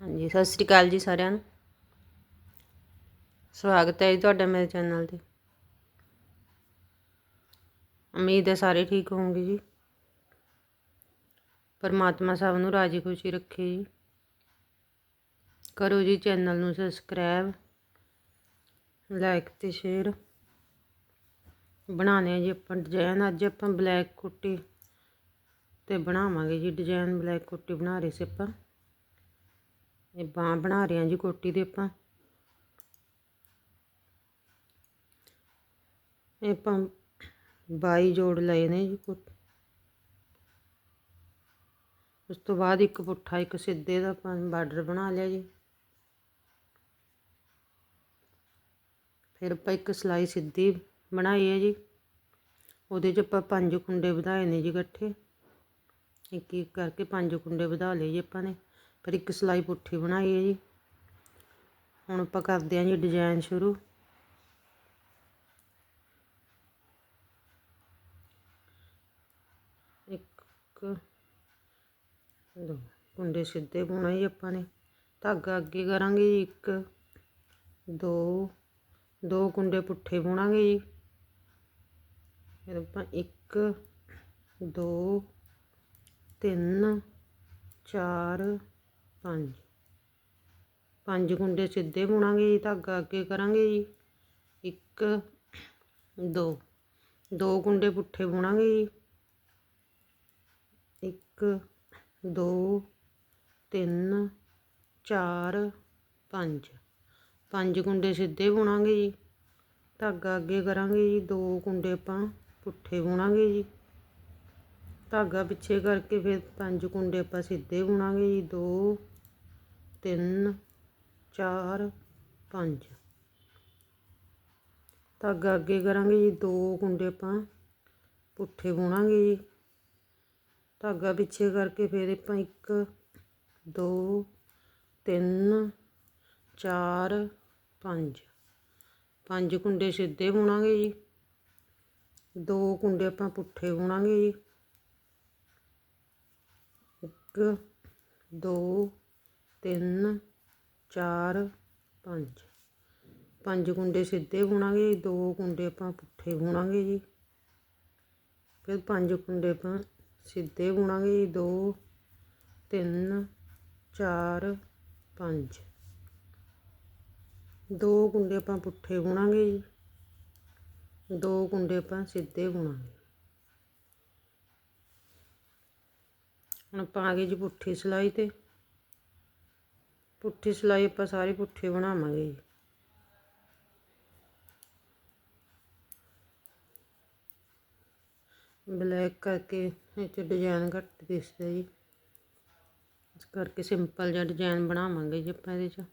ਹਾਂਜੀ, ਸਤਿ ਸ੍ਰੀ ਅਕਾਲ ਜੀ ਸਾਰਿਆਂ ਨੂੰ। ਸਵਾਗਤ ਹੈ ਜੀ ਤੁਹਾਡਾ ਮੇਰੇ ਚੈਨਲ ਤੇ। ਉਮੀਦ ਹੈ ਸਾਰੇ ਠੀਕ ਹੋਵੋਗੇ ਜੀ। ਪਰਮਾਤਮਾ ਸਭ ਨੂੰ ਰਾਜੀ ਖੁਸ਼ੀ ਰੱਖੇ ਜੀ। ਕਰੋ ਜੀ ਚੈਨਲ ਨੂੰ ਸਬਸਕ੍ਰਾਈਬ, ਲਾਈਕ ਤੇ ਸ਼ੇਅਰ। ਬਣਾਉਣੇ ਆ ਜੀ ਆਪਾਂ ਡਿਜ਼ਾਈਨ ਅੱਜ ਆਪਾਂ ਬਲੈਕ ਕੁੱਟੀ ਤੇ ਬਣਾਵਾਂਗੇ ਜੀ। ਡਿਜ਼ਾਈਨ ਬਲੈਕ ਕੁੱਟੀ ਬਣਾ ਰਹੇ ਸੀ ਆਪਾਂ। ਇਹ ਬਾਂਹ ਬਣਾ ਰਹੇ ਹਾਂ ਜੀ ਕੋਟੀ ਦੇ ਆਪਾਂ। ਇਹ ਆਪਾਂ 22 ਜੋੜ ਲਏ ਨੇ ਜੀ ਕੋਟ। ਉਸ ਤੋਂ ਬਾਅਦ ਇੱਕ ਪੁੱਠਾ, ਇੱਕ ਸਿੱਧੇ ਦਾ ਆਪਾਂ ਬਾਰਡਰ ਬਣਾ ਲਿਆ ਜੀ। ਫਿਰ ਆਪਾਂ ਇੱਕ ਸਲਾਈ ਸਿੱਧੀ ਬਣਾਈ ਹੈ ਜੀ। ਉਹਦੇ 'ਚ ਆਪਾਂ ਪੰਜ ਕੁੰਡੇ ਵਧਾਏ ਨੇ ਜੀ ਇਕੱਠੇ। ਇੱਕ ਇੱਕ ਕਰਕੇ ਪੰਜ ਕੁੰਡੇ ਵਧਾ ਲਏ ਜੀ ਆਪਾਂ ਨੇ। ਫਿਰ ਇੱਕ ਸਲਾਈ ਪੁੱਠੀ ਬਣਾਈ ਹੈ ਜੀ। ਹੁਣ ਆਪਾਂ ਕਰਦੇ ਹਾਂ ਜੀ ਡਿਜ਼ਾਈਨ ਸ਼ੁਰੂ। ਇੱਕ, ਦੋ, ਕੁੰਡੇ ਸਿੱਧੇ ਬੁਣਾ ਜੀ ਆਪਾਂ ਨੇ। ਧਾਗਾ ਅੱਗੇ ਕਰਾਂਗੇ ਜੀ ਇੱਕ, ਦੋ ਦੋ ਕੁੰਡੇ ਪੁੱਠੇ ਬੁਣਾਂਗੇ ਜੀ। ਫਿਰ ਆਪਾਂ ਇੱਕ, ਦੋ, ਤਿੰਨ, ਚਾਰ ਪੰਜ ਪੰਜ ਕੁੰਡੇ ਸਿੱਧੇ ਬੁਣਾਂਗੇ ਜੀ, ਧਾਗਾ ਅੱਗੇ ਕਰਾਂਗੇ ਜੀ। ਇੱਕ, ਦੋ। ਦੋ ਕੁੰਡੇ ਪੁੱਠੇ ਬੁਣਾਂਗੇ ਜੀ। ਇੱਕ, ਦੋ, ਤਿੰਨ, ਚਾਰ, ਪੰਜ। ਪੰਜ ਕੁੰਡੇ ਸਿੱਧੇ ਬੁਣਾਂਗੇ ਜੀ। ਧਾਗਾ ਅੱਗੇ ਕਰਾਂਗੇ ਜੀ। ਦੋ ਕੁੰਡੇ ਆਪਾਂ ਪੁੱਠੇ ਬੁਣਾਂਗੇ ਜੀ। ਧਾਗਾ ਪਿੱਛੇ ਕਰਕੇ ਫਿਰ ਪੰਜ ਕੁੰਡੇ ਆਪਾਂ ਸਿੱਧੇ ਬੁਣਾਂਗੇ ਜੀ। ਦੋ ਤਿੰਨ, ਚਾਰ, ਪੰਜ। ਧਾਗਾ ਅੱਗੇ ਕਰਾਂਗੇ ਜੀ, ਦੋ ਕੁੰਡੇ ਆਪਾਂ ਪੁੱਠੇ ਬੁਣਾਂਗੇ ਜੀ। ਧਾਗਾ ਪਿੱਛੇ ਕਰਕੇ ਫਿਰ ਆਪਾਂ ਇੱਕ, ਦੋ, ਤਿੰਨ, ਚਾਰ, ਪੰਜ। ਪੰਜ ਕੁੰਡੇ ਸਿੱਧੇ ਬੁਣਾਂਗੇ ਜੀ। ਦੋ ਕੁੰਡੇ ਆਪਾਂ ਪੁੱਠੇ ਬੁਣਾਂਗੇ ਜੀ। ਇੱਕ, ਦੋ ਤਿੰਨ, ਚਾਰ, ਪੰਜ। ਪੰਜ ਕੁੰਡੇ ਸਿੱਧੇ ਬੁਣਾਂਗੇ ਜੀ ਦੋ ਕੁੰਡੇ ਆਪਾਂ ਪੁੱਠੇ ਬੁਣਾਂਗੇ ਜੀ। ਫਿਰ ਪੰਜ ਕੁੰਡੇ ਆਪਾਂ ਸਿੱਧੇ ਬੁਣਾਂਗੇ ਜੀ, ਦੋ, ਤਿੰਨ, ਚਾਰ, ਪੰਜ। ਦੋ ਕੁੰਡੇ ਆਪਾਂ ਪੁੱਠੇ ਬੁਣਾਂਗੇ ਜੀ। ਦੋ ਕੁੰਡੇ ਆਪਾਂ ਸਿੱਧੇ ਬੁਣਾਂਗੇ ਹੁਣ ਆਪਾਂ ਆ ਗਏ ਜੀ ਪੁੱਠੀ ਸਿਲਾਈ ਤੇ। ਪੁੱਠੀ ਸਿਲਾਈ ਆਪਾਂ ਸਾਰੀ ਪੁੱਠੀ ਬਣਾਵਾਂਗੇ ਜੀ। ਬਲੈਕ ਕਰਕੇ ਇਹ 'ਚ ਡਿਜ਼ਾਈਨ ਘੱਟ ਦਿਸਦਾ ਜੀ। ਇਸ ਕਰਕੇ ਸਿੰਪਲ ਜਿਹਾ ਡਿਜ਼ਾਈਨ ਬਣਾਵਾਂਗੇ ਜੀ ਆਪਾਂ ਇਹਦੇ 'ਚ।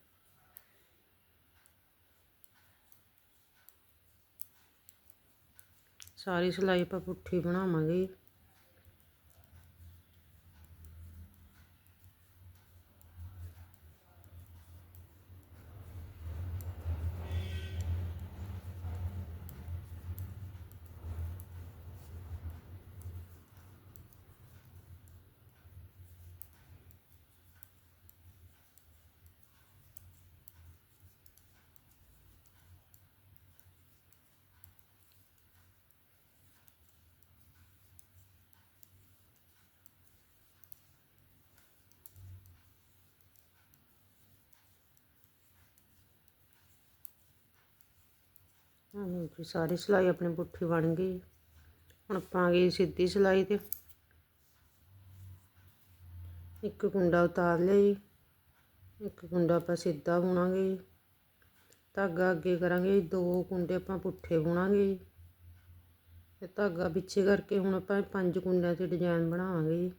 ਸਾਰੀ ਸਿਲਾਈ ਆਪਾਂ ਪੁੱਠੀ ਬਣਾਵਾਂਗੇ ਜੀ ਜੀ ਸਾਰੀ ਸਿਲਾਈ ਆਪਣੇ ਪੁੱਠੀ ਬਣ ਗਈ। ਹੁਣ ਆਪਾਂ ਆ ਗਏ ਸਿੱਧੀ ਸਿਲਾਈ ਤੇ। ਇੱਕ ਕੁੰਡਾ ਉਤਾਰ ਲਿਆ ਜੀ ਇੱਕ ਕੁੰਡਾ ਆਪਾਂ ਸਿੱਧਾ ਬੁਣਾਂਗੇ। ਜੀ ਧਾਗਾ ਅੱਗੇ ਕਰਾਂਗੇ। ਜੀ ਦੋ ਕੁੰਡੇ ਆਪਾਂ ਪੁੱਠੇ ਬੁਣਾਂਗੇ। ਜੀ ਤੇ ਧਾਗਾ ਪਿੱਛੇ ਕਰਕੇ ਹੁਣ ਆਪਾਂ ਪੰਜ ਕੁੰਡਿਆਂ ਤੇ ਡਿਜ਼ਾਈਨ ਬਣਾਵਾਂਗੇ। ਜੀ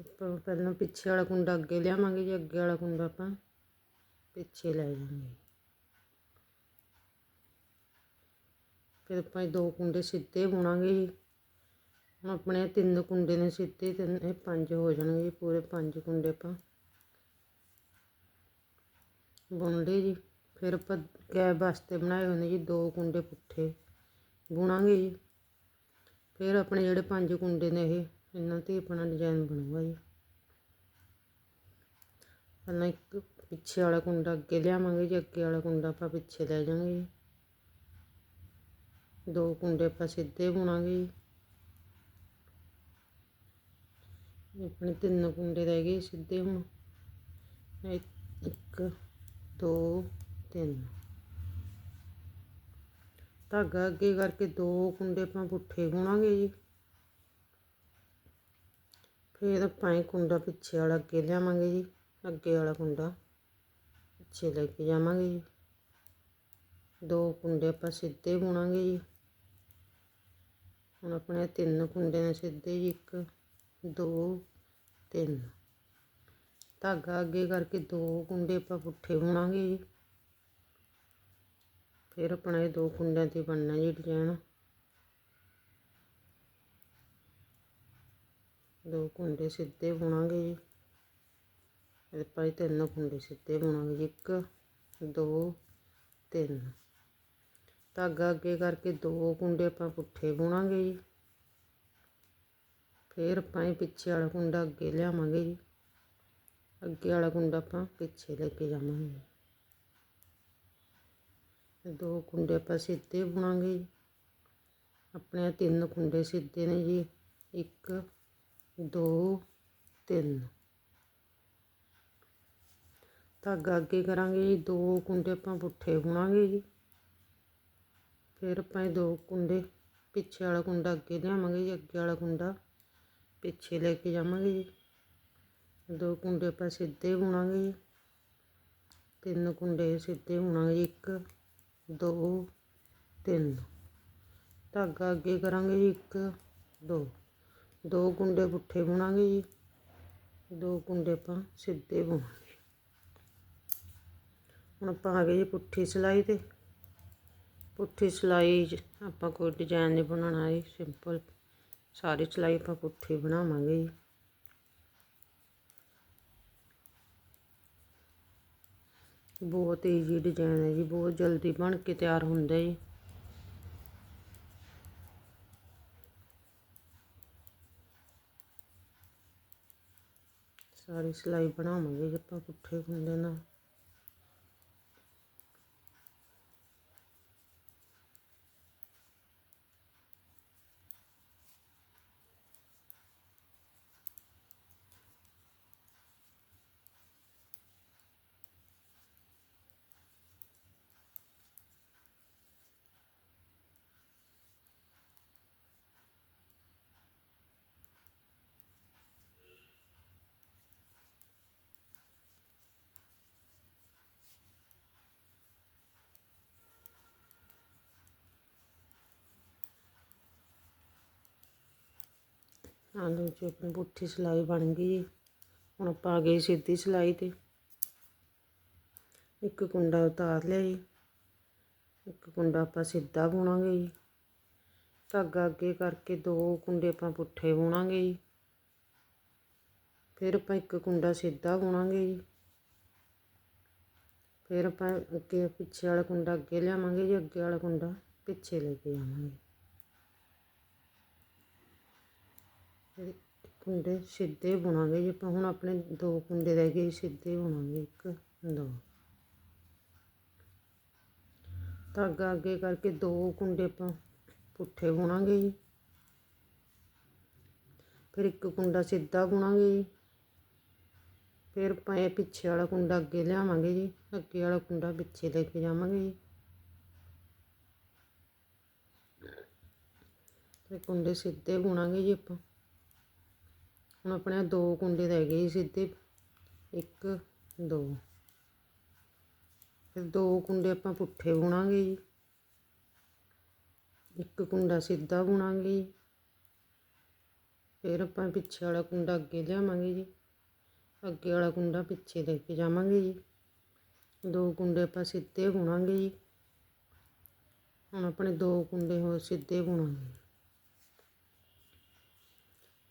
ਆਪਾਂ ਪਹਿਲਾਂ ਪਿੱਛੇ ਵਾਲਾ ਕੁੰਡਾ ਅੱਗੇ ਲਿਆਵਾਂਗੇ ਜੀ। ਅੱਗੇ ਵਾਲਾ ਕੁੰਡਾ ਆਪਾਂ ਪਿੱਛੇ ਲੈ ਜਾਵਾਂਗੇ ਫਿਰ ਆਪਾਂ ਦੋ ਕੁੰਡੇ ਸਿੱਧੇ ਬੁਣਾਂਗੇ ਜੀ। ਹੁਣ ਆਪਣੇ ਤਿੰਨ ਕੁੰਡੇ ਨੇ ਸਿੱਧੇ, ਤਿੰਨ, ਇਹ ਪੰਜ ਹੋ ਜਾਣਗੇ ਜੀ, ਪੂਰੇ ਪੰਜ ਕੁੰਡੇ ਆਪਾਂ। ਬੁਣ ਲਏ ਜੀ। ਫਿਰ ਆਪਾਂ ਗੈਪ ਵਾਸਤੇ ਬਣਾਏ ਹੋਏ ਨੇ ਜੀ, ਦੋ ਕੁੰਡੇ ਪੁੱਠੇ ਬੁਣਾਂਗੇ ਜੀ। ਫਿਰ ਆਪਣੇ ਜਿਹੜੇ ਪੰਜ ਕੁੰਡੇ ਨੇ ਇਹ, ਇਹਨਾਂ ਤੇ ਆਪਣਾ ਡਿਜ਼ਾਈਨ ਬਣੂਗਾ ਜੀ। ਪਹਿਲਾਂ ਇੱਕ ਪਿੱਛੇ ਵਾਲਾ ਕੁੰਡਾ ਅੱਗੇ ਲਿਆਵਾਂਗੇ ਜੀ ਅੱਗੇ ਵਾਲਾ ਕੁੰਡਾ ਆਪਾਂ ਪਿੱਛੇ ਲੈ ਜਾਵਾਂਗੇ। ਜੀ ਦੋ ਕੁੰਡੇ ਆਪਾਂ ਸਿੱਧੇ ਬੁਣਾਂਗੇ। ਜੀ ਆਪਣੇ ਤਿੰਨ ਕੁੰਡੇ ਰਹਿ ਗਏ ਸਿੱਧੇ ਹੁਣ। ਇੱਕ ਦੋ, ਤਿੰਨ। ਧਾਗਾ ਅੱਗੇ ਕਰਕੇ ਦੋ ਕੁੰਡੇ ਆਪਾਂ ਪੁੱਠੇ ਗੁਣਾਂਗੇ ਜੀ। ਫਿਰ ਆਪਾਂ ਇਹ ਕੁੰਡਾ ਪਿੱਛੇ ਵਾਲਾ ਅੱਗੇ ਲਿਆਵਾਂਗੇ ਜੀ, ਅੱਗੇ ਵਾਲਾ ਕੁੰਡਾ। ਪਿੱਛੇ ਲੈ ਕੇ ਜਾਵਾਂਗੇ ਜੀ। ਦੋ ਕੁੰਡੇ ਆਪਾਂ ਸਿੱਧੇ ਬੁਣਾਂਗੇ ਜੀ। ਹੁਣ ਆਪਣੇ ਤਿੰਨ ਕੁੰਡੇ ਨੇ ਸਿੱਧੇ ਜੀ, ਇੱਕ, ਦੋ, ਤਿੰਨ। ਧਾਗਾ ਅੱਗੇ ਕਰਕੇ ਦੋ ਕੁੰਡੇ ਆਪਾਂ ਪੁੱਠੇ ਬੁਣਾਂਗੇ ਜੀ। ਫਿਰ ਆਪਣਾ ਇਹ ਦੋ ਕੁੰਡਿਆਂ ਤੇ ਬਣਨਾ ਜੀ ਡਿਜ਼ਾਈਨ। ਦੋ ਕੁੰਡੇ ਸਿੱਧੇ ਬੁਣਾਂਗੇ ਜੀ। ਇਹ ਪਾਈ ਤਿੰਨ ਕੁੰਡੇ ਸਿੱਧੇ ਬੁਣਾਂਗੇ ਜੀ ਇੱਕ ਦੋ ਤਿੰਨ ਧਾਗਾ ਅੱਗੇ ਕਰਕੇ ਦੋ ਕੁੰਡੇ ਆਪਾਂ ਪੁੱਠੇ ਬੁਣਾਂਗੇ ਜੀ ਫਿਰ ਆਪਾਂ ਇਹ ਪਿੱਛੇ ਵਾਲਾ ਕੁੰਡਾ ਅੱਗੇ ਲਿਆਵਾਂਗੇ ਜੀ ਅੱਗੇ ਵਾਲਾ ਕੁੰਡਾ ਆਪਾਂ ਪਿੱਛੇ ਲੈ ਕੇ ਜਾਵਾਂਗੇ ਦੋ ਕੁੰਡੇ ਆਪਾਂ ਸਿੱਧੇ ਬੁਣਾਂਗੇ ਜੀ ਆਪਣੇ ਤਿੰਨ ਕੁੰਡੇ ਸਿੱਧੇ ਨੇ ਜੀ ਇੱਕ ਦੋ ਤਿੰਨ ਧਾਗਾ ਅੱਗੇ ਕਰਾਂਗੇ ਜੀ, ਦੋ ਕੁੰਡੇ ਆਪਾਂ ਪੁੱਠੇ ਬੁਣਾਂਗੇ ਜੀ। ਫਿਰ ਆਪਾਂ ਇਹ ਦੋ ਕੁੰਡੇ, ਪਿੱਛੇ ਵਾਲਾ ਕੁੰਡਾ ਅੱਗੇ ਲਿਆਵਾਂਗੇ ਜੀ, ਅੱਗੇ ਵਾਲਾ ਕੁੰਡਾ ਪਿੱਛੇ ਲੈ ਕੇ ਜਾਵਾਂਗੇ ਜੀ। ਦੋ ਕੁੰਡੇ ਆਪਾਂ ਸਿੱਧੇ ਬੁਣਾਂਗੇ ਜੀ। ਤਿੰਨ ਕੁੰਡੇ ਸਿੱਧੇ ਬੁਣਾਂਗੇ ਜੀ, ਇੱਕ, ਦੋ, ਤਿੰਨ। ਧਾਗਾ ਅੱਗੇ ਕਰਾਂਗੇ ਜੀ, ਇੱਕ, ਦੋ। ਦੋ ਕੁੰਡੇ ਪੁੱਠੇ ਬੁਣਾਂਗੇ ਜੀ। ਦੋ ਕੁੰਡੇ ਆਪਾਂ ਸਿੱਧੇ ਬੁਣਾਂਗੇ। ਹੁਣ ਆਪਾਂ ਆ ਗਏ ਜੀ ਪੁੱਠੀ ਸਿਲਾਈ ਤੇ। ਪੁੱਠੀ ਸਿਲਾਈ ਆਪਾਂ ਕੋਈ ਡਿਜ਼ਾਈਨ ਨਹੀਂ ਬਣਾਉਣਾ ਜੀ ਸਿੰਪਲ ਸਾਰੀ ਸਿਲਾਈ ਆਪਾਂ ਪੁੱਠੀ ਬਣਾਵਾਂਗੇ ਜੀ। ਬਹੁਤ ਈਜ਼ੀ ਡਿਜ਼ਾਈਨ ਹੈ ਜੀ, ਬਹੁਤ ਜਲਦੀ ਬਣ ਕੇ ਤਿਆਰ ਹੁੰਦਾ ਜੀ। ਸਾਰੀ ਸਿਲਾਈ ਬਣਾਵਾਂਗੇ ਜੀ ਆਪਾਂ ਪੁੱਠੇ ਕੁੰਡੇ ਨਾਲ। ਆਲੂ ਚ ਆਪਣੀ ਪੁੱਠੀ ਸਿਲਾਈ ਬਣ ਗਈ। ਜੀ ਹੁਣ ਆਪਾਂ ਆ ਗਏ ਸਿੱਧੀ ਸਿਲਾਈ ਤੇ। ਇੱਕ ਕੁੰਡਾ ਉਤਾਰ ਲਿਆ ਜੀ। ਇੱਕ ਕੁੰਡਾ ਆਪਾਂ ਸਿੱਧਾ ਬੁਣਾਂਗੇ ਜੀ। ਧਾਗਾ ਅੱਗੇ ਕਰਕੇ ਦੋ ਕੁੰਡੇ ਆਪਾਂ ਪੁੱਠੇ ਬੁਣਾਂਗੇ ਜੀ। ਫਿਰ ਆਪਾਂ ਇੱਕ ਕੁੰਡਾ ਸਿੱਧਾ ਬੁਣਾਂਗੇ ਜੀ। ਫਿਰ ਆਪਾਂ ਅੱਗੇ ਪਿੱਛੇ ਵਾਲਾ ਕੁੰਡਾ ਅੱਗੇ ਲਿਆਵਾਂਗੇ ਜੀ, ਅੱਗੇ ਵਾਲਾ ਕੁੰਡਾ ਪਿੱਛੇ ਲੈ ਕੇ ਆਵਾਂਗੇ। ਕੁੰਡੇ ਸਿੱਧੇ ਬੁਣਾਂਗੇ ਜੀ, ਆਪਾਂ ਹੁਣ ਆਪਣੇ ਦੋ ਕੁੰਡੇ ਰਹਿ ਗਏ ਸਿੱਧੇ ਬੁਣਾਂਗੇ ਇੱਕ, ਦੋ। ਧਾਗਾ ਅੱਗੇ ਕਰਕੇ ਦੋ ਕੁੰਡੇ ਆਪਾਂ ਪੁੱਠੇ ਬੁਣਾਂਗੇ ਜੀ। ਫਿਰ ਇੱਕ ਕੁੰਡਾ ਸਿੱਧਾ ਬੁਣਾਂਗੇ ਜੀ। ਫਿਰ ਆਪਾਂ ਇਹ ਪਿੱਛੇ ਵਾਲਾ ਕੁੰਡਾ ਅੱਗੇ ਲਿਆਵਾਂਗੇ ਜੀ, ਅੱਗੇ ਵਾਲਾ ਕੁੰਡਾ ਪਿੱਛੇ ਲੈ ਕੇ ਜਾਵਾਂਗੇ ਜੀ। ਤੇ ਕੁੰਡੇ ਸਿੱਧੇ ਬੁਣਾਂਗੇ ਜੀ ਆਪਾਂ। ਹੁਣ ਆਪਣੇ ਦੋ ਕੁੰਡੇ ਰਹਿ ਗਏ ਸਿੱਧੇ। ਇੱਕ, ਦੋ। ਫਿਰ ਦੋ ਕੁੰਡੇ ਆਪਾਂ ਪੁੱਠੇ ਬੁਣਾਂਗੇ ਜੀ। ਇੱਕ ਕੁੰਡਾ ਸਿੱਧਾ ਬੁਣਾਂਗੇ ਜੀ। ਫਿਰ ਆਪਾਂ ਪਿੱਛੇ ਵਾਲਾ ਕੁੰਡਾ ਅੱਗੇ ਲਿਆਵਾਂਗੇ ਜੀ। ਅੱਗੇ ਵਾਲਾ ਕੁੰਡਾ ਪਿੱਛੇ ਲੈ ਕੇ ਜਾਵਾਂਗੇ ਜੀ। ਦੋ ਕੁੰਡੇ ਆਪਾਂ ਸਿੱਧੇ ਬੁਣਾਂਗੇ ਜੀ। ਹੁਣ ਆਪਣੇ ਦੋ ਕੁੰਡੇ ਹੋਰ ਸਿੱਧੇ ਬੁਣਾਂਗੇ।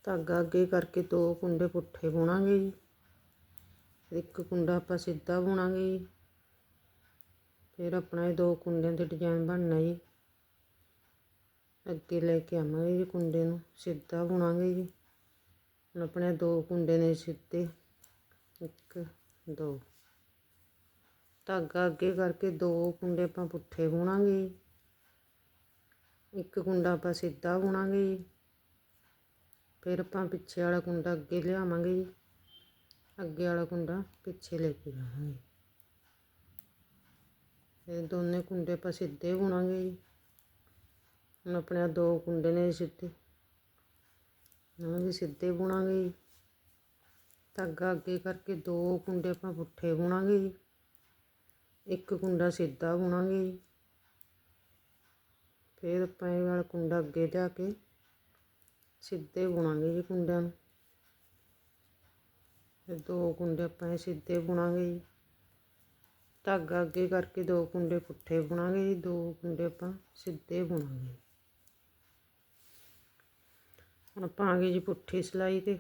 ਧਾਗਾ ਅੱਗੇ ਕਰਕੇ ਦੋ ਕੁੰਡੇ ਪੁੱਠੇ ਬੁਣਾਂਗੇ ਜੀ। ਇੱਕ ਕੁੰਡਾ ਆਪਾਂ ਸਿੱਧਾ ਬੁਣਾਂਗੇ ਜੀ। ਫਿਰ ਆਪਣਾ ਇਹ ਦੋ ਕੁੰਡਿਆਂ ਦੇ ਡਿਜ਼ਾਈਨ ਬਣਨਾ ਜੀ। ਅੱਗੇ ਲੈ ਕੇ ਆਵਾਂਗੇ ਜੀ ਕੁੰਡੇ ਨੂੰ, ਸਿੱਧਾ ਬੁਣਾਂਗੇ ਜੀ। ਹੁਣ ਆਪਣੇ ਦੋ ਕੁੰਡੇ ਨੇ ਸਿੱਧੇ, ਇੱਕ, ਦੋ। ਧਾਗਾ ਅੱਗੇ ਕਰਕੇ ਦੋ ਕੁੰਡੇ ਆਪਾਂ ਪੁੱਠੇ ਬੁਣਾਂਗੇ ਜੀ। ਇੱਕ ਕੁੰਡਾ ਆਪਾਂ ਸਿੱਧਾ ਬੁਣਾਂਗੇ ਜੀ। ਫਿਰ ਆਪਾਂ ਪਿੱਛੇ ਵਾਲਾ ਕੁੰਡਾ ਅੱਗੇ ਲਿਆਵਾਂਗੇ ਜੀ। ਅੱਗੇ ਵਾਲਾ ਕੁੰਡਾ ਪਿੱਛੇ ਲੈ ਕੇ ਜਾਵਾਂਗੇ ਇਹ ਦੋਨੇ ਕੁੰਡੇ ਆਪਾਂ ਸਿੱਧੇ ਬੁਣਾਂਗੇ ਜੀ। ਹੁਣ ਆਪਣੇ ਦੋ ਕੁੰਡੇ ਨੇ ਸਿੱਧੇ। ਇਹਨਾਂ ਵੀ ਸਿੱਧੇ ਬੁਣਾਂਗੇ ਜੀ। ਧਾਗਾ ਅੱਗੇ ਕਰਕੇ ਦੋ ਕੁੰਡੇ ਆਪਾਂ ਪੁੱਠੇ ਬੁਣਾਂਗੇ ਜੀ। ਇੱਕ ਕੁੰਡਾ ਸਿੱਧਾ ਬੁਣਾਂਗੇ ਜੀ। ਫਿਰ ਆਪਾਂ ਇਹ ਵਾਲਾ ਕੁੰਡਾ ਅੱਗੇ ਲਿਆ ਕੇ ਸਿੱਧੇ ਬੁਣਾਂਗੇ ਜੀ ਕੁੰਡਿਆਂ ਨੂੰ। ਫਿਰ ਦੋ ਕੁੰਡੇ ਆਪਾਂ ਇਹ ਸਿੱਧੇ ਬੁਣਾਂਗੇ ਜੀ। ਧਾਗਾ ਅੱਗੇ ਕਰਕੇ ਦੋ ਕੁੰਡੇ ਪੁੱਠੇ ਬੁਣਾਂਗੇ ਜੀ, ਦੋ ਕੁੰਡੇ ਆਪਾਂ ਸਿੱਧੇ ਬੁਣਾਂਗੇ। ਹੁਣ ਆਪਾਂ ਆ ਗਏ ਜੀ ਪੁੱਠੀ ਸਿਲਾਈ ਤੇ।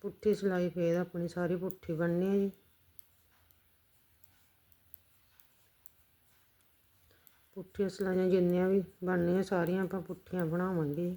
ਪੁੱਠੀ ਸਿਲਾਈ ਫੇਰ ਆਪਣੀ ਸਾਰੀ ਪੁੱਠੀ ਬਣਨੀ ਹੈ ਜੀ। ਪੁੱਠੀਆਂ ਸਿਲਾਈਆਂ ਜਿੰਨੀਆਂ ਵੀ ਬਣਨੀਆਂ ਸਾਰੀਆਂ ਆਪਾਂ ਪੁੱਠੀਆਂ ਬਣਾਵਾਂਗੇ।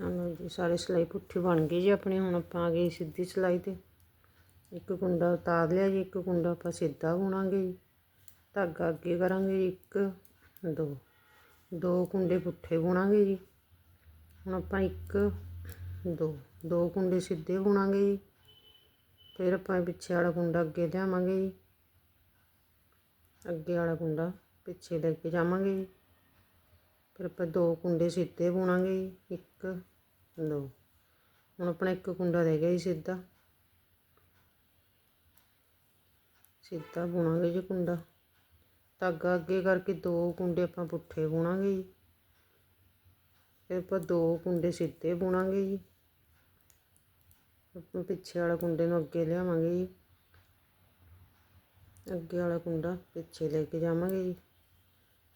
ਹਾਂ ਜੀ, ਸਾਰੀ ਸਿਲਾਈ ਪੁੱਠੀ ਬਣ ਗਈ ਜੀ ਆਪਣੇ, ਹੁਣ ਆਪਾਂ ਆ ਗਏ ਸਿੱਧੀ ਸਿਲਾਈ ਤੇ। ਇੱਕ ਕੁੰਡਾ ਉਤਾਰ ਲਿਆ ਜੀ, ਇੱਕ ਕੁੰਡਾ ਆਪਾਂ ਸਿੱਧਾ ਬੁਣਾਂਗੇ ਜੀ। ਧਾਗਾ ਅੱਗੇ ਕਰਾਂਗੇ ਜੀ, ਇੱਕ, ਦੋ ਦੋ ਕੁੰਡੇ ਪੁੱਠੇ ਬੁਣਾਂਗੇ ਜੀ। ਹੁਣ ਆਪਾਂ ਇੱਕ, ਦੋ ਦੋ ਕੁੰਡੇ ਸਿੱਧੇ ਬੁਣਾਂਗੇ ਜੀ। ਫਿਰ ਆਪਾਂ ਪਿੱਛੇ ਵਾਲਾ ਕੁੰਡਾ ਅੱਗੇ ਲਿਆਵਾਂਗੇ ਜੀ। ਅੱਗੇ ਵਾਲਾ ਕੁੰਡਾ ਪਿੱਛੇ ਲੈ ਕੇ ਜਾਵਾਂਗੇ ਜੀ। ਫਿਰ ਆਪਾਂ ਦੋ ਕੁੰਡੇ ਸਿੱਧੇ ਬੁਣਾਂਗੇ ਜੀ, ਇੱਕ ਦੋ ਹੁਣ ਆਪਣਾ ਇੱਕ ਕੁੰਡਾ ਰਹਿ ਗਿਆ ਜੀ ਸਿੱਧਾ। ਸਿੱਧਾ ਬੁਣਾਂਗੇ ਜੀ ਕੁੰਡਾ। ਧਾਗਾ ਅੱਗੇ ਕਰਕੇ ਦੋ ਕੁੰਡੇ ਆਪਾਂ ਪੁੱਠੇ ਬੁਣਾਂਗੇ ਜੀ। ਫਿਰ ਆਪਾਂ ਦੋ ਕੁੰਡੇ ਸਿੱਧੇ ਬੁਣਾਂਗੇ ਜੀ। ਆਪਾਂ ਪਿੱਛੇ ਵਾਲਾ ਕੁੰਡੇ ਨੂੰ ਅੱਗੇ ਲਿਆਵਾਂਗੇ ਜੀ। ਅੱਗੇ ਵਾਲਾ ਕੁੰਡਾ ਪਿੱਛੇ ਲੈ ਕੇ ਜਾਵਾਂਗੇ ਜੀ।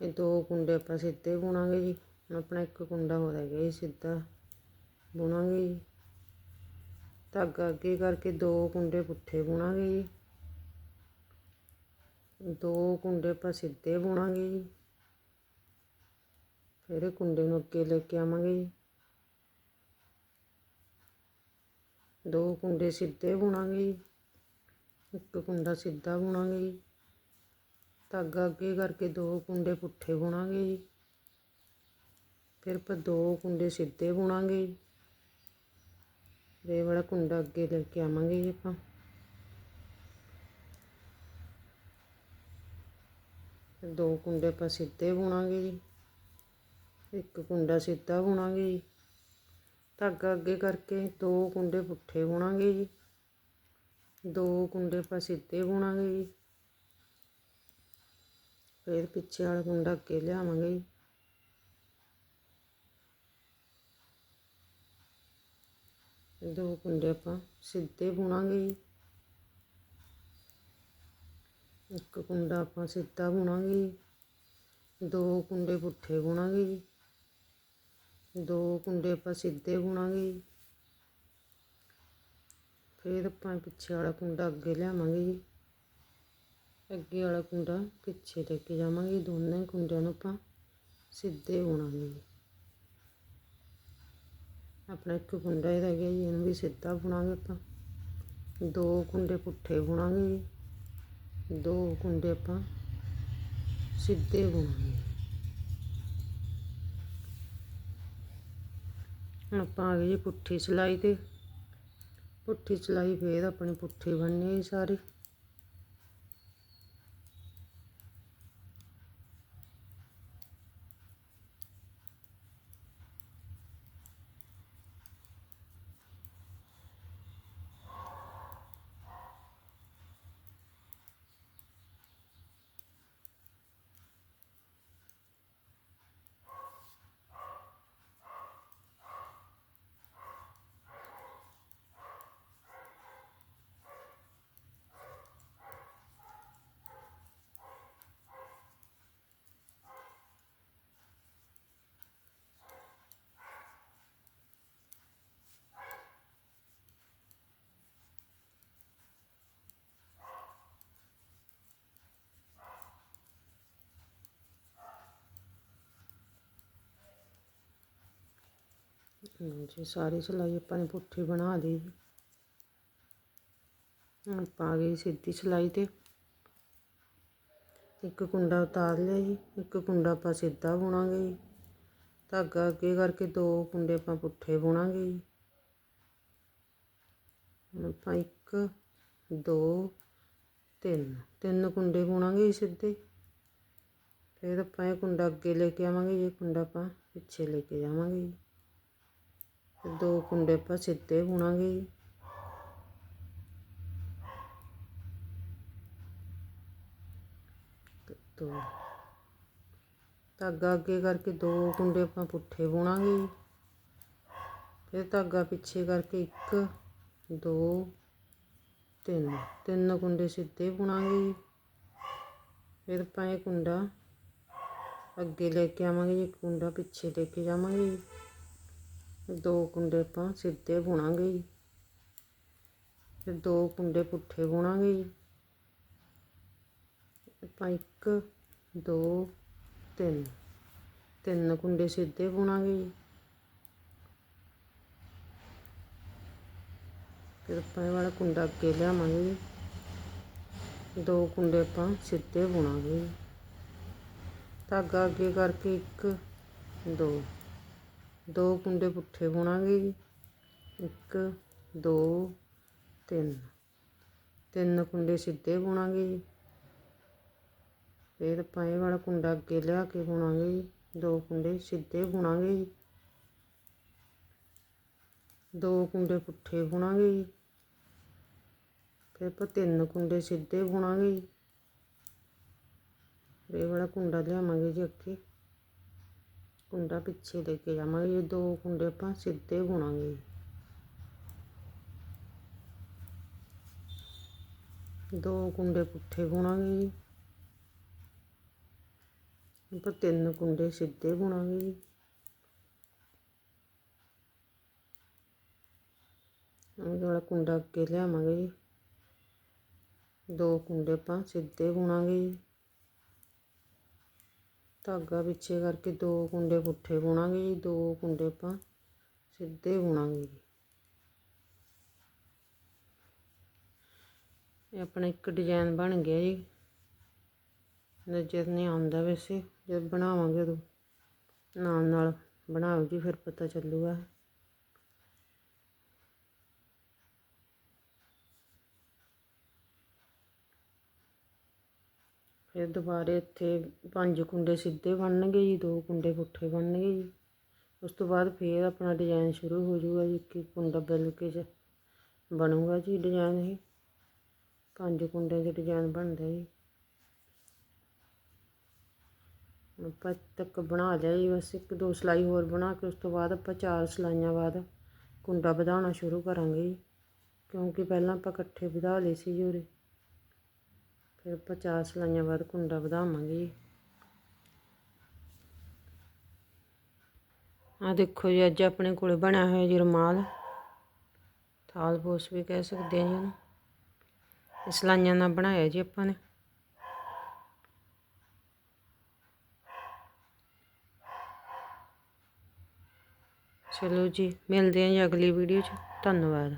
ਇਹ ਦੋ ਕੁੰਡੇ ਆਪਾਂ ਸਿੱਧੇ ਬੁਣਾਂਗੇ ਜੀ। ਹੁਣ ਆਪਣਾ ਇੱਕ ਕੁੰਡਾ ਹੋ ਰਹਿ ਗਿਆ ਜੀ ਸਿੱਧਾ। ਬੁਣਾਂਗੇ ਜੀ। ਧਾਗਾ ਅੱਗੇ ਕਰਕੇ ਦੋ ਕੁੰਡੇ ਪੁੱਠੇ ਬੁਣਾਂਗੇ ਜੀ। ਦੋ ਕੁੰਡੇ ਆਪਾਂ ਸਿੱਧੇ ਬੁਣਾਂਗੇ ਜੀ। ਫਿਰ ਕੁੰਡੇ ਨੂੰ ਅੱਗੇ ਲੈ ਕੇ ਆਵਾਂਗੇ ਜੀ। ਦੋ ਕੁੰਡੇ ਸਿੱਧੇ ਬੁਣਾਂਗੇ ਜੀ। ਇੱਕ ਕੁੰਡਾ ਸਿੱਧਾ ਬੁਣਾਂਗੇ ਜੀ। ਧਾਗਾ ਅੱਗੇ ਕਰਕੇ ਦੋ ਕੁੰਡੇ ਪੁੱਠੇ ਬੁਣਾਂਗੇ ਜੀ। ਫਿਰ ਆਪਾਂ ਦੋ ਕੁੰਡੇ ਸਿੱਧੇ ਬੁਣਾਂਗੇ ਜੀ ਇਹ ਵਾਲਾ ਕੁੰਡਾ ਅੱਗੇ ਲੈ ਕੇ ਆਵਾਂਗੇ ਜੀ ਆਪਾਂ ਦੋ ਕੁੰਡੇ ਆਪਾਂ ਸਿੱਧੇ ਬੁਣਾਂਗੇ ਜੀ ਇੱਕ ਕੁੰਡਾ ਸਿੱਧਾ ਬੁਣਾਂਗੇ ਜੀ ਧਾਗਾ ਅੱਗੇ ਕਰਕੇ ਦੋ ਕੁੰਡੇ ਪੁੱਠੇ ਬੁਣਾਂਗੇ ਜੀ ਦੋ ਕੁੰਡੇ ਆਪਾਂ ਸਿੱਧੇ ਬੁਣਾਂਗੇ ਜੀ ਫਿਰ ਪਿੱਛੇ ਵਾਲਾ ਕੁੰਡਾ ਅੱਗੇ ਲਿਆਵਾਂਗੇ ਜੀ ਦੋ ਕੁੰਡੇ ਆਪਾਂ ਸਿੱਧੇ ਬੁਣਾਂਗੇ ਜੀ। ਇੱਕ ਕੁੰਡਾ ਆਪਾਂ ਸਿੱਧਾ ਬੁਣਾਂਗੇ ਦੋ ਕੁੰਡੇ ਪੁੱਠੇ ਬੁਣਾਂਗੇ ਜੀ। ਦੋ ਕੁੰਡੇ ਆਪਾਂ ਸਿੱਧੇ ਬੁਣਾਂਗੇ ਜੀ। ਫਿਰ ਆਪਾਂ ਪਿੱਛੇ ਵਾਲਾ ਕੁੰਡਾ ਅੱਗੇ ਲਿਆਵਾਂਗੇ ਜੀ। ਅੱਗੇ ਵਾਲਾ ਕੁੰਡਾ ਪਿੱਛੇ ਲੈ ਕੇ ਜਾਵਾਂਗੇ ਦੋਨੇ ਕੁੰਡਿਆਂ ਨੂੰ ਆਪਾਂ ਸਿੱਧੇ ਬੁਣਾਂਗੇ ਜੀ। ਆਪਣਾ ਇੱਕ ਕੁੰਡਾ ਹੀ ਰਹਿ ਗਿਆ ਜੀ, ਇਹਨੂੰ ਵੀ ਸਿੱਧਾ ਬੁਣਾਂਗੇ ਆਪਾਂ। ਦੋ ਕੁੰਡੇ ਪੁੱਠੇ ਬੁਣਾਂਗੇ ਜੀ। ਦੋ ਕੁੰਡੇ ਆਪਾਂ ਸਿੱਧੇ ਬੁਣਾਂਗੇ। ਆਪਾਂ ਆ ਗਏ ਜੀ ਪੁੱਠੀ ਸਿਲਾਈ ਤੇ। ਪੁੱਠੀ ਸਿਲਾਈ ਫੇਰ ਆਪਣੀ ਪੁੱਠੀ ਬਣਨੀ ਹੈ ਸਾਰੀ। ਜੀ ਸਾਰੀ ਸਿਲਾਈ ਆਪਾਂ ਨੇ ਪੁੱਠੀ ਬਣਾ ਲਈ ਜੀ। ਹੁਣ ਆਪਾਂ ਆ ਗਏ ਸਿੱਧੀ ਸਿਲਾਈ ਤੇ। ਇੱਕ ਕੁੰਡਾ ਉਤਾਰ ਲਿਆ ਜੀ, ਇੱਕ ਕੁੰਡਾ ਆਪਾਂ ਸਿੱਧਾ ਬੁਣਾਂਗੇ ਜੀ। ਧਾਗਾ ਅੱਗੇ ਕਰਕੇ ਦੋ ਕੁੰਡੇ ਆਪਾਂ ਪੁੱਠੇ ਬੁਣਾਂਗੇ ਜੀ। ਹੁਣ ਆਪਾਂ ਇੱਕ, ਦੋ, ਤਿੰਨ। ਤਿੰਨ ਕੁੰਡੇ ਬੁਣਾਂਗੇ ਜੀ ਸਿੱਧੇ। ਫਿਰ ਆਪਾਂ ਇਹ ਕੁੰਡਾ ਅੱਗੇ ਲੈ ਕੇ ਆਵਾਂਗੇ ਜੀ ਕੁੰਡਾ ਆਪਾਂ ਪਿੱਛੇ ਲੈ ਕੇ ਜਾਵਾਂਗੇ ਜੀ ਫਿਰ ਦੋ ਕੁੰਡੇ ਆਪਾਂ ਸਿੱਧੇ ਬੁਣਾਂਗੇ ਜੀ ਦੋ। ਧਾਗਾ ਅੱਗੇ ਕਰਕੇ ਦੋ ਕੁੰਡੇ ਆਪਾਂ ਪੁੱਠੇ ਬੁਣਾਂਗੇ ਜੀ ਫਿਰ ਧਾਗਾ ਪਿੱਛੇ ਕਰਕੇ ਇੱਕ, ਦੋ, ਤਿੰਨ। ਤਿੰਨ ਕੁੰਡੇ ਸਿੱਧੇ ਬੁਣਾਂਗੇ ਜੀ ਫਿਰ ਆਪਾਂ ਇਹ ਕੁੰਡਾ ਅੱਗੇ ਲੈ ਕੇ ਆਵਾਂਗੇ ਜੀ ਕੁੰਡਾ ਪਿੱਛੇ ਲੈ ਕੇ ਜਾਵਾਂਗੇ। ਜੀ ਦੋ ਕੁੰਡੇ ਆਪਾਂ ਸਿੱਧੇ ਬੁਣਾਂਗੇ ਜੀ। ਫਿਰ ਦੋ ਕੁੰਡੇ ਪੁੱਠੇ ਬੁਣਾਂਗੇ ਜੀ। ਆਪਾਂ ਇੱਕ, ਦੋ, ਤਿੰਨ। ਤਿੰਨ ਕੁੰਡੇ ਸਿੱਧੇ ਬੁਣਾਂਗੇ ਜੀ। ਫਿਰ ਆਪਾਂ ਇਹ ਵਾਲਾ ਕੁੰਡਾ ਅੱਗੇ ਲਿਆਵਾਂਗੇ ਜੀ। ਦੋ ਕੁੰਡੇ ਆਪਾਂ ਸਿੱਧੇ ਬੁਣਾਂਗੇ ਧਾਗਾ ਅੱਗੇ ਕਰਕੇ ਇੱਕ, ਦੋ। ਦੋ ਕੁੰਡੇ ਪੁੱਠੇ ਬੁਣਾਂਗੇ ਜੀ। ਇੱਕ, ਦੋ, ਤਿੰਨ। ਤਿੰਨ ਕੁੰਡੇ ਸਿੱਧੇ ਬੁਣਾਂਗੇ ਜੀ। ਫਿਰ ਆਪਾਂ ਇਹ ਵਾਲਾ ਕੁੰਡਾ ਅੱਗੇ ਲਿਆ ਕੇ ਬੁਣਾਂਗੇ ਜੀ। ਦੋ ਕੁੰਡੇ ਸਿੱਧੇ ਬੁਣਾਂਗੇ ਜੀ। ਦੋ ਕੁੰਡੇ ਪੁੱਠੇ ਬੁਣਾਂਗੇ ਜੀ। ਫਿਰ ਆਪਾਂ ਤਿੰਨ ਕੁੰਡੇ ਸਿੱਧੇ ਬੁਣਾਂਗੇ ਜੀ। ਇਹ ਵਾਲਾ ਕੁੰਡਾ ਲਿਆਵਾਂਗੇ ਜੀ ਅੱਗੇ। ਕੁੰਡਾ ਪਿੱਛੇ ਲੈ ਕੇ ਜਾਵਾਂਗੇ ਜੀ ਦੋ ਕੁੰਡੇ ਆਪਾਂ ਸਿੱਧੇ ਬੁਣਾਂਗੇ। ਦੋ ਕੁੰਡੇ ਪੁੱਠੇ ਬੁਣਾਂਗੇ ਜੀ। ਆਪਾਂ ਤਿੰਨ ਕੁੰਡੇ ਸਿੱਧੇ ਬੁਣਾਂਗੇ ਜੀ। ਇਹ ਵਾਲਾ ਕੁੰਡਾ ਅੱਗੇ ਲਿਆਵਾਂਗੇ ਜੀ। ਦੋ ਕੁੰਡੇ ਆਪਾਂ ਸਿੱਧੇ ਬੁਣਾਂਗੇ ਜੀ। ਧਾਗਾ ਪਿੱਛੇ ਕਰਕੇ ਦੋ ਕੁੰਡੇ ਪੁੱਠੇ ਬੁਣਾਂਗੇ ਜੀ, ਦੋ ਕੁੰਡੇ ਆਪਾਂ ਸਿੱਧੇ ਬੁਣਾਂਗੇ ਜੀ। ਇਹ ਆਪਣਾ ਇੱਕ ਡਿਜ਼ਾਈਨ ਬਣ ਗਿਆ ਜੀ। ਨਜ਼ਰ ਨਹੀਂ ਆਉਂਦਾ ਵੈਸੇ, ਜਦ ਬਣਾਵਾਂਗੇ ਉਦੋਂ। ਨਾਲ ਨਾਲ ਬਣਾਓ ਜੀ, ਫਿਰ ਪਤਾ ਚੱਲੂਗਾ। ਫਿਰ ਦੁਬਾਰੇ ਇੱਥੇ ਪੰਜ ਕੁੰਡੇ ਸਿੱਧੇ ਬਣਨਗੇ ਜੀ, ਦੋ ਕੁੰਡੇ ਪੁੱਠੇ ਬਣਨਗੇ ਜੀ। ਉਸ ਤੋਂ ਬਾਅਦ ਫਿਰ ਆਪਣਾ ਡਿਜ਼ਾਈਨ ਸ਼ੁਰੂ ਹੋ ਜਾਊਗਾ ਜੀ ਕਿ ਕੁੰਡਾ ਬਿਲ ਕੇ ਬਣੂਗਾ ਜੀ ਡਿਜ਼ਾਈਨ ਇਹ। ਪੰਜ ਕੁੰਡਿਆਂ ਦੇ ਡਿਜ਼ਾਈਨ ਬਣਦਾ ਜੀ। ਆਪਾਂ ਤੱਕ ਬਣਾ ਲਿਆ ਜੀ, ਬਸ ਇੱਕ ਦੋ ਸਲਾਈ ਹੋਰ ਬਣਾ ਕੇ ਉਸ ਤੋਂ ਬਾਅਦ ਆਪਾਂ ਚਾਰ ਸਲਾਈਆਂ ਬਾਅਦ ਕੁੰਡਾ ਵਧਾਉਣਾ ਸ਼ੁਰੂ ਕਰਾਂਗੇ ਜੀ। ਕਿਉਂਕਿ ਪਹਿਲਾਂ ਆਪਾਂ ਇਕੱਠੇ ਵਧਾ ਲਏ ਸੀ ਜੀ ਉਰੇ। ਫਿਰ ਆਪਾਂ ਚਾਰ ਸਲਾਈਆਂ ਬਾਅਦ ਕੁੰਡਾ ਵਧਾਵਾਂਗੇ ਜੀ। ਆ ਦੇਖੋ ਜੀ, ਅੱਜ ਆਪਣੇ ਕੋਲ ਬਣਿਆ ਹੋਇਆ ਜੀ ਰੁਮਾਲ। ਥਾਲ ਪੋਸ ਵੀ ਕਹਿ ਸਕਦੇ ਆ ਜੀ ਉਹਨੂੰ ਸਲਾਈਆਂ ਨਾਲ ਬਣਾਇਆ ਜੀ ਆਪਾਂ ਨੇ। ਚਲੋ ਜੀ, ਮਿਲਦੇ ਹਾਂ ਜੀ ਅਗਲੀ ਵੀਡੀਓ 'ਚ। ਧੰਨਵਾਦ।